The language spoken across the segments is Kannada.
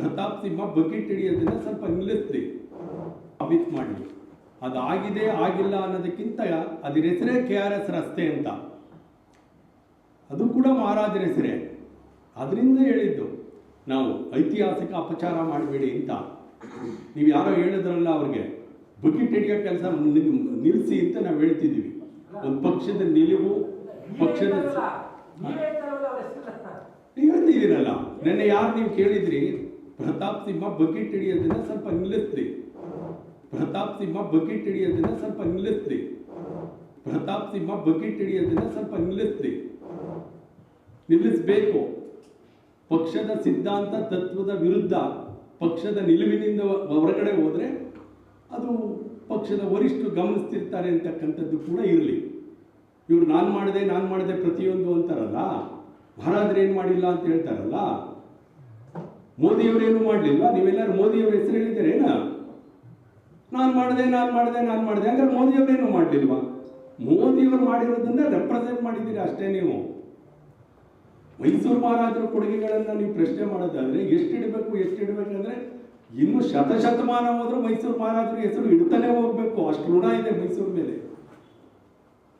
ಪ್ರತಾಪ್ ಸಿಂಹ ಬಕೆಟ್ ಹಿಡಿಯೋದನ್ನ ಸ್ವಲ್ಪ ನಿಲ್ಲಿಸ್ಲಿ ಸಾಬೀತು ಮಾಡಲಿ. ಅದಾಗಿದೆ ಆಗಿಲ್ಲ ಅನ್ನೋದಕ್ಕಿಂತ ಅದ್ರ ಹೆಸರೇ ಕೆ ಆರ್ ಎಸ್ ರಸ್ತೆ ಅಂತ. ಅದು ಕೂಡ ಮಹಾರಾಜರ ಹೆಸರೇ. ಅದರಿಂದ ಹೇಳಿದ್ದು ನಾವು ಐತಿಹಾಸಿಕ ಅಪಚಾರ ಮಾಡಬೇಡಿ ಅಂತ. ನೀವು ಯಾರೋ ಹೇಳಿದ್ರಲ್ಲ ಅವ್ರಿಗೆ ಬಕೆಟ್ ಹಿಡಿಯೋ ಕೆಲಸ ನಿಲ್ಲಿಸಿ ಅಂತ ನಾವು ಹೇಳ್ತಿದ್ದೀವಿ ಒಂದು ಪಕ್ಷದ ನಿಲುವು ಪಕ್ಷದ. ನೀವು ಹೇಳ್ತಿದ್ದೀರಲ್ಲ. ನೆನ್ನೆ ಯಾರು ನೀವು ಕೇಳಿದ್ರಿ? ಪ್ರತಾಪ್ ಸಿಂಹ ಬಕೆಟ್ ಹಿಡಿಯೋದನ್ನ ಸ್ವಲ್ಪ ನಿಲ್ಲಿಸ್ರಿ. ಪ್ರತಾಪ್ ಸಿಂಹ ಬಕೆಟ್ ಹಿಡಿಯೋದನ್ನ ಸ್ವಲ್ಪ ನಿಲ್ಲಿಸ್ರಿ. ಪ್ರತಾಪ್ ಸಿಂಹ ಬಕೆಟ್ ಹಿಡಿಯೋದನ್ನ ಸ್ವಲ್ಪ ನಿಲ್ಲಿಸ್ರಿ. ನಿಲ್ಲಿಸಬೇಕು. ಪಕ್ಷದ ಸಿದ್ಧಾಂತ ತತ್ವದ ವಿರುದ್ಧ ಪಕ್ಷದ ನಿಲುವಿನಿಂದ ಹೊರಗಡೆ ಹೋದರೆ ಅದು ಪಕ್ಷದ ವರಿಷ್ಠರು ಗಮನಿಸ್ತಿರ್ತಾರೆ ಅಂತಕ್ಕಂಥದ್ದು ಕೂಡ ಇರಲಿ. ಇವ್ರು ನಾನು ಮಾಡಿದೆ ನಾನು ಮಾಡಿದೆ ಪ್ರತಿಯೊಂದು ಅಂತಾರಲ್ಲ? ಮಹಾರಾಜರು ಏನು ಮಾಡಿಲ್ಲ ಅಂತ ಹೇಳ್ತಾರಲ್ಲ? ಮೋದಿಯವರೇನು ಮಾಡಲಿಲ್ಲ? ನೀವೆಲ್ಲರೂ ಮೋದಿಯವರ ಹೆಸರು ಹೇಳಿದ್ದೀರೇನ ನಾನು ಮಾಡಿದೆ ನಾನು ಮಾಡಿದೆ ನಾನು ಮಾಡಿದೆ. ಅಂದ್ರೆ ಮೋದಿಯವರೇನು ಮಾಡಲಿಲ್ವಾ? ಮೋದಿಯವರು ಮಾಡಿರೋದನ್ನ ರೆಪ್ರೆಸೆಂಟ್ ಮಾಡಿದ್ದೀರಿ ಅಷ್ಟೇ ನೀವು? ಮೈಸೂರು ಮಹಾರಾಜರ ಕೊಡುಗೆಗಳನ್ನು ನೀವು ಪ್ರಶ್ನೆ ಮಾಡೋದಾದ್ರೆ ಎಷ್ಟು ಇಡಬೇಕು, ಎಷ್ಟು ಇಡಬೇಕಂದ್ರೆ ಇನ್ನು ಶತಶತಮಾನ ಹೋದ್ರೂ ಮೈಸೂರು ಮಹಾರಾಜರ ಹೆಸರು ಇಡ್ತಾನೆ ಹೋಗ್ಬೇಕು. ಅಷ್ಟು ಋಣ ಇದೆ ಮೈಸೂರು ಮೇಲೆ.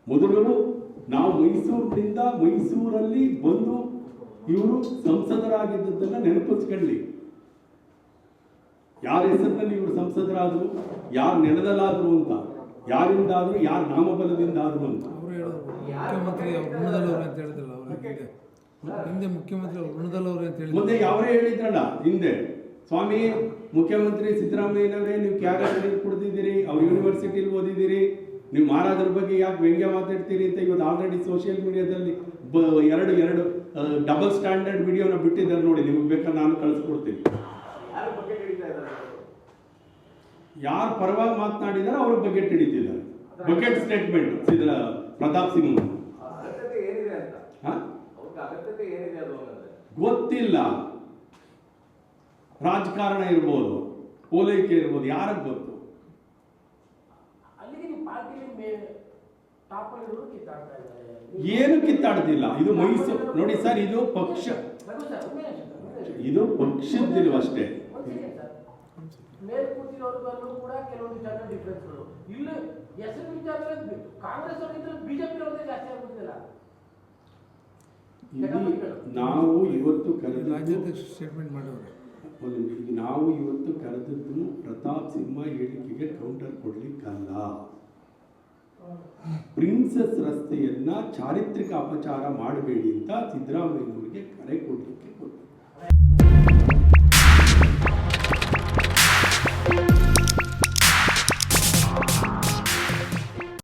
ಮೊದಲು ನಾವು ಮೈಸೂರಿನಿಂದ ಮೈಸೂರಲ್ಲಿ ಬಂದು ಇವರು ಸಂಸದರಾಗಿದ್ದದ್ದನ್ನ ನೆನಪಿಸ್ಕೊಳ್ಳಿ. ಯಾರ ಹೆಸರಿನಲ್ಲಿ ಇವರು ಸಂಸದರಾದರು ಯಾರು ನೆಲದಲ್ಲಾದ್ರು ಅಂತ ಯಾರಿಂದಾದರೂ ಯಾರ ನಾಮಬಲದಿಂದ ಆದರು ಅಂತ ಮುಖ್ಯಮಂತ್ರಿ ಅಂತ ಹೇಳಿದ್ರಲ್ಲ ಹಿಂದೆ. ಮುಖ್ಯಮಂತ್ರಿ ಅಂತ ಹೇಳಿ ಮುಂದೆ ಅವರೇ ಹೇಳಿದ್ರಲ್ಲ ಹಿಂದೆ. ಸ್ವಾಮಿ ಮುಖ್ಯಮಂತ್ರಿ ಸಿದ್ದರಾಮಯ್ಯನವರೇ ನೀವು ಕ್ಯಾರೆಟ್ ಕುಡ್ದಿದ್ದೀರಿ ಅವ್ರ ಯೂನಿವರ್ಸಿಟಿಲಿ ಓದಿದ್ದೀರಿ. ನೀವು ಮಾರಾದ್ರ ಬಗ್ಗೆ ಯಾಕೆ ವ್ಯಂಗ್ಯ ಮಾತಾಡ್ತೀರಿ ಅಂತ ಇವತ್ತು ಆಲ್ರೆಡಿ ಸೋಷಿಯಲ್ ಮೀಡಿಯಾದಲ್ಲಿ ಬ ಎರಡು ಎರಡು ಡಬಲ್ ಸ್ಟ್ಯಾಂಡರ್ಡ್ ವಿಡಿಯೋನ ಬಿಟ್ಟಿದ್ದಾರೆ ನೋಡಿ ನಿಮಗೆ ಬೇಕಾದ್ರೆ ನಾನು ಕಳಿಸ್ಕೊಡ್ತೀನಿ. ಯಾರು ಪರವಾಗಿ ಮಾತನಾಡಿದಾರೆ ಅವ್ರ ಬಕೆಟ್ ಹಿಡಿತಿದ್ದಾರೆ ಬಕೆಟ್ ಸ್ಟೇಟ್ಮೆಂಟ್ ಸಿದ್ರ ಪ್ರತಾಪ್ ಸಿಂಗ್ ಗೊತ್ತಿಲ್ಲ. ರಾಜಕಾರಣ ಇರ್ಬೋದು ಓಲೈಕೆ ಇರ್ಬೋದು ಯಾರಿಗೆ ಗೊತ್ತು? ಏನು ಕಿತ್ತಾಡ್ತಿಲ್ಲ. ಇದು ಮೈಸೂರು. ನೋಡಿ ಸರ್ ಇದು ಪಕ್ಷ. ಇದು ಪಕ್ಷದ್ದಿಲ್ವ ಅಷ್ಟೇ. ನಾವು ಇವತ್ತು ಕರೆದ ಸ್ಟೇಟ್ಮೆಂಟ್ ಮಾಡೋರು. ನಾವು ಇವತ್ತು ಕರೆದದ್ದು ಪ್ರತಾಪ್ ಸಿಂಹ ಹೇಳಿಕೆಗೆ ಪ್ರಿನ್ಸಸ್ ರಸ್ತೆಯನ್ನ ಚಾರಿತ್ರಿಕ ಅಪಚಾರ ಮಾಡಬೇಡಿ ಅಂತ ಸಿದ್ದರಾಮಯ್ಯನವರಿಗೆ ಕರೆ ಕೊಡಲಿಕ್ಕೆ ಕೊಟ್ಟರು